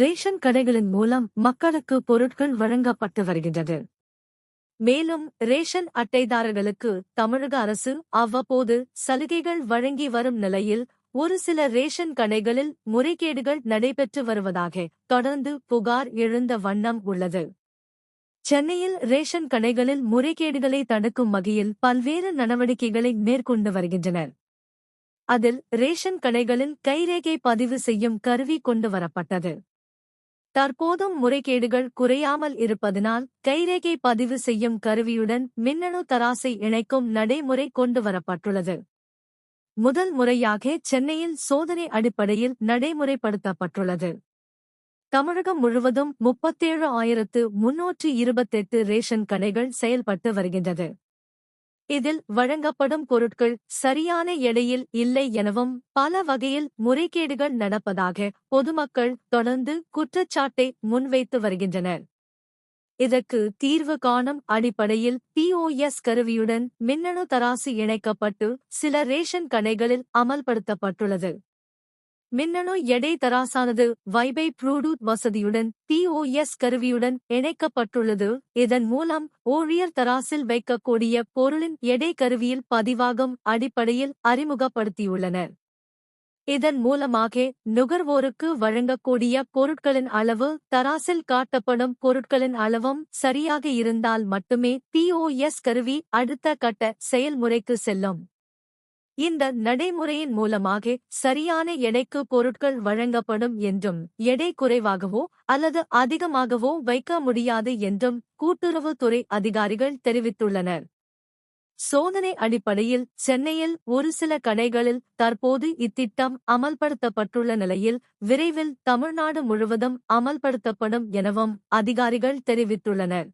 Ration கடைகளின் மூலம் மக்களுக்கு பொருட்கள் வழங்கப்பட்டு வருகின்றது. மேலும் ரேஷன் அட்டைதாரர்களுக்கு தமிழக அரசு அவ்வப்போது சலுகைகள் வழங்கி வரும் நிலையில் ஒரு சில ரேஷன் கடைகளில் முறைகேடுகள் நடைபெற்று வருவதாக தொடர்ந்து புகார் எழுந்த வண்ணம் உள்ளது. சென்னையில் ரேஷன் கடைகளில் முறைகேடுகளை தடுக்கும் வகையில் பல்வேறு நடவடிக்கைகளை மேற்கொண்டு வருகின்றனர். அதில் ரேஷன் கடைகளில் கைரேகை பதிவு செய்யும் கருவி கொண்டு வரப்பட்டது. தற்போதும் முறைகேடுகள் குறையாமல் இருப்பதனால் கைரேகை பதிவு செய்யும் கருவியுடன் மின்னணு தராசை இணைக்கும் நடைமுறை கொண்டு வரப்பட்டுள்ளது முதல் முறையாக சென்னையில் சோதனை அடிப்படையில் நடைமுறைப்படுத்தப்பட்டுள்ளது. தமிழகம் முழுவதும் முப்பத்தேழு ஆயிரத்து முன்னூற்று இருபத்தெட்டு ரேஷன் கடைகள் செயல்பட்டு வருகின்றது. இதில் வழங்கப்படும் பொருட்கள் சரியான எடையில் இல்லை எனவும் பல வகையில் முறைகேடுகள் நடப்பதாக பொதுமக்கள் தொடர்ந்து குற்றச்சாட்டை முன்வைத்து வருகின்றனர். இதற்கு தீர்வு காணும் அடிப்படையில் பிஓஎஸ் கருவியுடன் மின்னணு தராசு இணைக்கப்பட்டு சில ரேஷன் கடைகளில் அமல்படுத்தப்பட்டுள்ளது. மின்னணு எடை தராசானது வைபை ப்ளூடூத் வசதியுடன் பிஓஎஸ் கருவியுடன் இணைக்கப்பட்டுள்ளது. இதன் மூலம் ஓழியர் தராசில் வைக்கக்கூடிய பொருளின் எடை கருவியில் பதிவாகும் அடிப்படையில் அறிமுகப்படுத்தியுள்ளனர். இதன் மூலமாக நுகர்வோருக்கு வழங்கக்கூடிய பொருட்களின் அளவு தராசில் காட்டப்படும் பொருட்களின் அளவும் சரியாக இருந்தால் மட்டுமே பிஓஎஸ் கருவி அடுத்த கட்ட செயல்முறைக்கு செல்லும். இந்த நடைமுறையின் மூலமாக சரியான எடைக்கு பொருட்கள் வழங்கப்படும் என்றும் எடை குறைவாகவோ அல்லது அதிகமாகவோ வைக்க முடியாது என்றும் கூட்டுறவுத்துறை அதிகாரிகள் தெரிவித்துள்ளனர். சோதனை அடிப்படையில் சென்னையில் ஒரு சில கடைகளில் தற்போது இத்திட்டம் அமல்படுத்தப்பட்டுள்ள நிலையில் விரைவில் தமிழ்நாடு முழுவதும் அமல்படுத்தப்படும் எனவும் அதிகாரிகள் தெரிவித்துள்ளனர்.